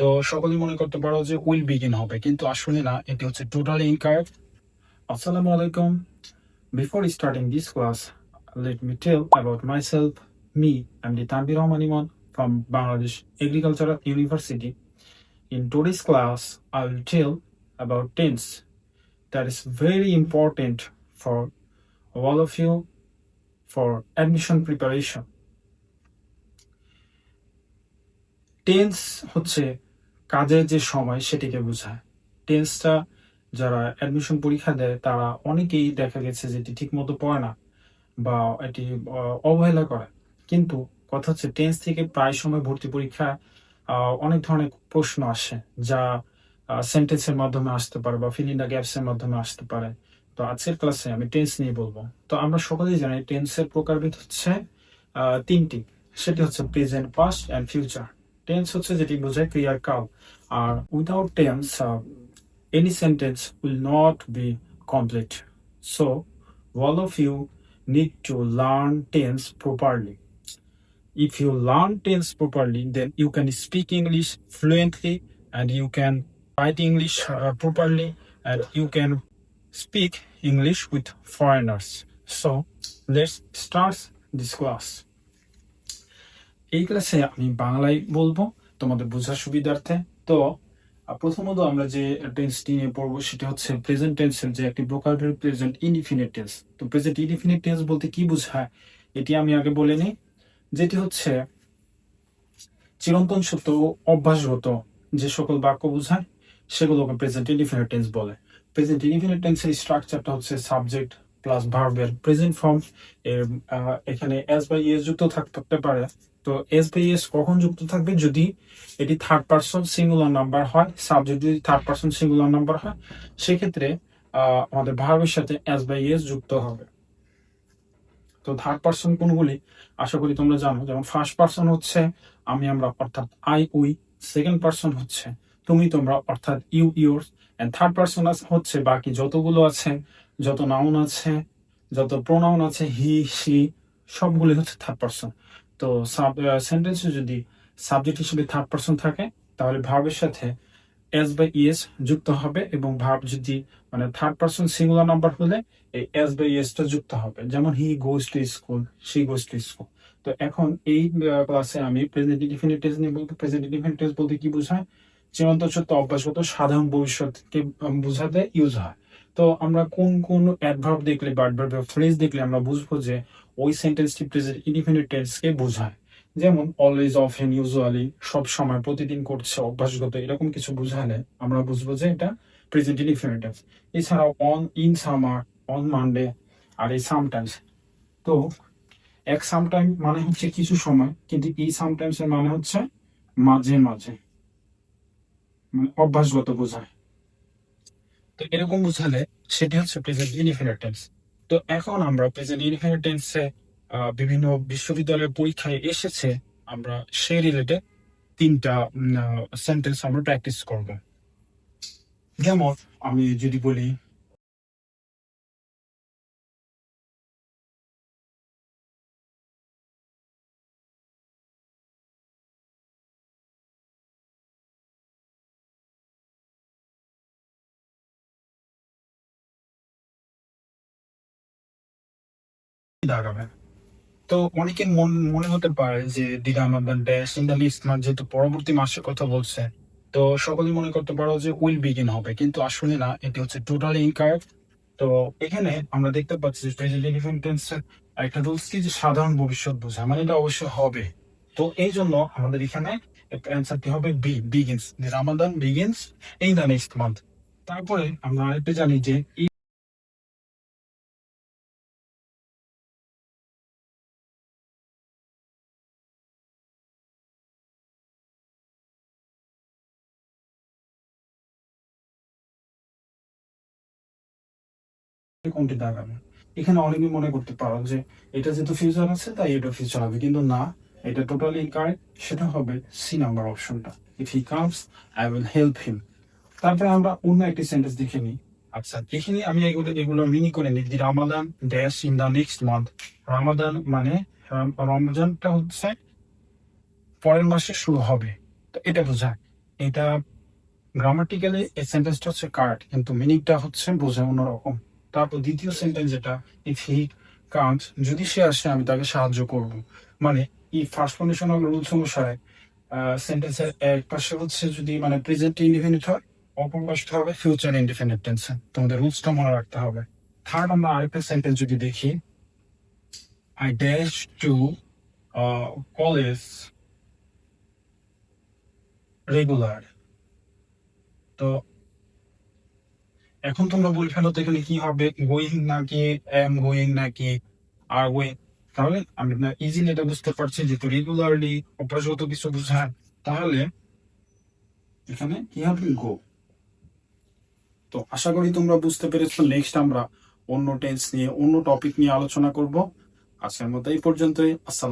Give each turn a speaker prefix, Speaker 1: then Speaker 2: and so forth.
Speaker 1: তো সকলে মনে করতে পারো যে উইল বিগিন হবে, কিন্তু আসলে না, এটি হচ্ছে টোটালি ইনকারেক্ট আসসালামু আলাইকুম। Before starting this class let me tell about myself me M M Tanvir Rahman Emon from Bangladesh agricultural university in today's class I will tell about tense that is very important for all of you for admission preparation tense হচ্ছে কাজের যে সময় সেটিকে বোঝায়। টেন্সটা যারা admission পরীক্ষা দেয়, তারা অনেকেই দেখা গেছে যে এটি ঠিক মতো পড়ে না বা এটি অবহেলা করে। কিন্তু কথা হচ্ছে টেন্স থেকে প্রায় সময় ভর্তি পরীক্ষা অনেক ধরনের প্রশ্ন আসে যা সেন্টেন্সের মাধ্যমে আসতে পারে বা ফিল ইন দ্য গ্যাপস এর মাধ্যমে আসতে পারে। তো আজকের ক্লাসে আমি টেন্স নিয়ে বলব। তো আমরা সকলেই জানি টেন্সের প্রকারভেদ হচ্ছে তিনটি। সেটি হচ্ছে present past and future tense হচ্ছে যেটি বোঝায় ক্রিয়ার কাল আর without tense any sentence will not be complete so all of you need to learn tense properly. If you learn tense properly, then you can speak English fluently and you can write English uh, properly and you can speak English with foreigners. So let's start this class. এই ক্লাসে আমি বাংলায় বলব তোমাদের বোঝার সুবিধার্থে। তো প্রথমত আমরা যে টেন্সটি নিয়ে পড়ব সেটা হচ্ছে প্রেজেন্ট টেন্সের যে একটি প্রকারের প্রেজেন্ট ইনডিফিনিট টেন্স তো প্রেজেন্ট ইনডিফিনিট টেন্স বলতে কি বোঝায়? এটি আমি আগে বলে নিই। যেটি হচ্ছে চিরন্তন সত্য ও অভ্যাসগত যে সকল বাক্য বোঝায়, সেগুলোকে প্রেজেন্ট ইনডিফিনিট টেন্স বলে। প্রেজেন্ট ইনডিফিনিট টেন্সের স্ট্রাকচারটা হচ্ছে সাবজেক্ট প্লাস ভার্বের প্রেজেন্ট ফর্ম এখানে এস বাই ইয়ে যুক্ত থাকতে পারে। তো এস বাই এস কখন যুক্ত থাকবে? যদি এটি থার্ড পার্সন সিঙ্গুলার নাম্বার হয় সাবজেক্ট যদি থার্ড পার্সন সিঙ্গুলার নাম্বার হয়, সেক্ষেত্রে আমাদের ভার্বের সাথে এস বাই এস যুক্ত হবে। তো থার্ড পার্সন কোনগুলি? আশা করি তোমরা জানো, যেমন ফার্স্ট পার্সন হচ্ছে আমি, আমরা, অর্থাৎ আই উই সেকেন্ড পার্সন হচ্ছে তুমি, তোমরা, অর্থাৎ you your and third person হচ্ছে বাকি যতগুলো আছে, যত নাউন আছে, যত প্রোনাউন আছে হি সি সবগুলি হচ্ছে থার্ড পার্সন তো সেন্টেন্সে যদি সাবজেক্ট হিসেবে থার্ড পার্সন থাকে, তাহলে ভার্বের সাথে এস বাই ইএস যুক্ত হবে এবং ভার্ব যদি মানে থার্ড পার্সন সিঙ্গুলার নাম্বার হলে এই এস বাই টা যুক্ত হবে। যেমন he goes to school she goes to school তো এখন এই ক্লাসে আমি প্রেজেন্ট ডিফিনিট টেন্স নিয়ে বলব। প্রেজেন্ট ডিফিনিট টেন্স বলতে কি বোঝায়? চিরন্ত সত্য অভ্যাসগত, সাধারণ ভবিষ্যৎকে বোঝাতে ইউজ হয়। তো আমরা কোন কোন অ্যাডভার্ব দেখলে বা অ্যাডভার্ব ফ্রেজ দেখলে আমরা বুঝব যে ওই সেন্টেন্সটি প্রেজেন্ট ইনডিফিনিট টেন্সকে বোঝায়। যেমন অলওয়েজ অফেন ইউজুয়ালি সব সময়, প্রতিদিন করছে, অভ্যাসগত, এরকম কিছু বোঝালে আমরা বুঝব যে এটা প্রেজেন্ট ইনডিফিনিট টেন্স এছাড়াও on in summer on Monday আর এই সামটাইমস তো, এক সামটাইম মানে হচ্ছে কিছু সময়, কিন্তু এই সামটাইমস এর মানে হচ্ছে মাঝে মাঝে। মানে অভ্যাসগত বোঝায়। তো এরকম বুঝালে সেটি হচ্ছে প্রেজেন্ট ইনডিফিনিট টেন্স তো এখন আমরা প্রেজেন্ট ইনহেরিটেন্সে টেন্সে বিভিন্ন বিশ্ববিদ্যালয়ের পরীক্ষায় এসেছে, আমরা সেই রিলেটেড তিনটা সেন্টেন্স আমরা প্র্যাকটিস করব। যেমন আমি যদি বলি দাঁড়াবে। তো মন, মনে হতে পারে যে ড্যাশ ইন দ্য লিস্ট মাস যেহেতু পরবর্তী মাসের কথা বলছে, তো সকলে মনে করতে পারো যে উইল বিগিন হবে, কিন্তু আসলে না, এটি হচ্ছে টোটালি তো এখানে আমরা দেখতে পাচ্ছি যে প্রেজেন্ট একটা রুলস কি, যে সাধারণ ভবিষ্যৎ বোঝায় মানে এটা অবশ্যই হবে। তো এই জন্য আমাদের এখানে অ্যান্সারটি হবে? B begins Ramadan begins in the next month তারপরে আমরা আরেকটা জানি যে কোনটি দাঁড়াবে এখানে অনেকে মনে করতে পারো যে এটা যেহেতু ফিউচার আছে, তাই এটা ফিউচার হবে। কিন্তু না, এটা টোটালি ইনকারেক্ট সেটা হবে সি নাম্বার অপশনটা if he comes I will help him তারপরে আমরা অন্য একটি সেন্টেন্স দেখে নিই। আচ্ছা এখানে আমি এগুলো এগুলো মিনি করে নিই। Ramadan dash in the next month Ramadan মানে রাম- রমজানটা হচ্ছে পরের মাসে শুরু হবে। তো এটা বোঝায়। এটা গ্রামাটিক্যালি এই সেন্টেন্সটা হচ্ছে কার্ড কিন্তু মিনিংটা হচ্ছে বোঝে অন্যরকম। তারপর দ্বিতীয় সেন্টেন্স যেটা ইফ হি কান্ট যদি সে আসে, আমি তাকে সাহায্য করব। মানে এই ফার্স্ট কন্ডিশনাল রুলস অনুসারে সেন্টেন্সের এক পাশে হচ্ছে যদি মানে প্রেজেন্ট ইনডিফিনিট হয়, অপর পাশে হবে ফিউচার ইনডিফিনিট টেন্সে তোমাদের রুলসটা মনে রাখতে হবে। থার্ড আমরা আরেকটা সেন্টেন্স যদি দেখি I dash to college regular তো এখন তোমরা বলে ফেলো তো এখানে কি হবে? গোয়িং নাকি এম গোয়িং নাকি আর গোয়িং তাহলে আমি ইজিলি এটা বুঝতে পারছি যেহেতু রেগুলারলি অভ্যাসগত কিছু বোঝায়। তাহলে এখানে কি হবে? গো তো আশা করি তোমরা বুঝতে পেরেছ। নেক্সট আমরা অন্য টেন্স নিয়ে, অন্য টপিক নিয়ে আলোচনা করব। আজকের মতো এই পর্যন্তই। আসসালাম